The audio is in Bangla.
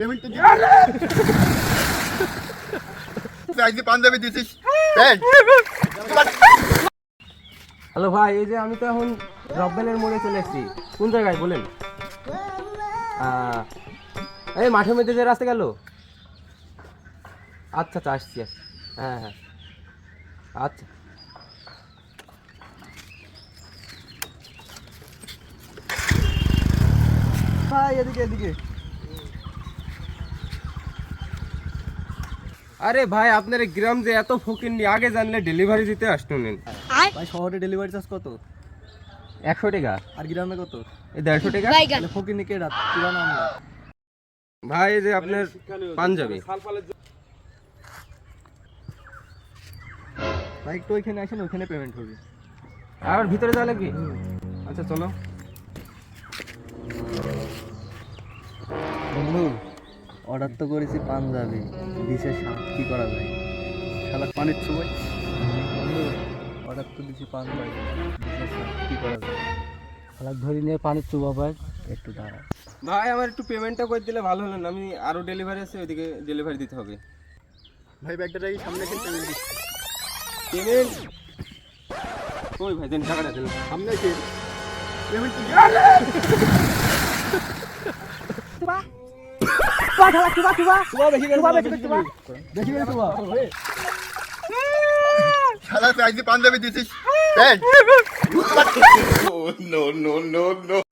পেমেন্ট আজকে পাঞ্জাবি দিছিস হ্যালো ভাই, এই যে আমি তো এখন রব্বেলের মোড়ে চলে এসেছি। কোন জায়গায়, বলেন? এই মাঠের মধ্যে যে রাস্তা গেল? আচ্ছা আচ্ছা আসছি। হ্যাঁ হ্যাঁ। আচ্ছা। ভাই, এদিকে এদিকে। আরে ভাই আপনার এই গ্রাম যে এত ফকির নি আগে জানলে ডেলিভারি দিতে আসতো নেন। ভাই শহরে ডেলিভারি চার্জ কত? একশো টাকা। আর গ্রামে কত? এই দেড়শো টাকা? তাহলে ফকির নিকে ভাই এই যে আপনার পাঞ্জাবি। ভাই একটু ওইখানে আসেন ওইখানে পেমেন্ট হবে। আর ভিতরে যাওয়া লাগবে? আচ্ছা চলো। অর্ডার তো করেছি পাঞ্জাবি সাথে কি করা যায়? শালা পানির ছুবাই বন্ধু অর্ডার তো দিছি পাঞ্জাবি সাথে কি করা যায়? শালা ধরে নিয়ে পানির চুবা পাই একটু দাঁড়া। ভাই আমার একটু পেমেন্টটা করে দিলে ভালো হলো না। আমি আরও ডেলিভারি আছে ওইদিকে ডেলিভারি দিতে হবে। ভাই ব্যাগটা রাখি সামনে এসে পেমেন্ট দিচ্ছি। পেমেন্ট ওই ভাই দেন টাকাটা দেন। সামনে এসে পেমেন্ট পাঞ্জাবি দিছিস? Pant no, no, no,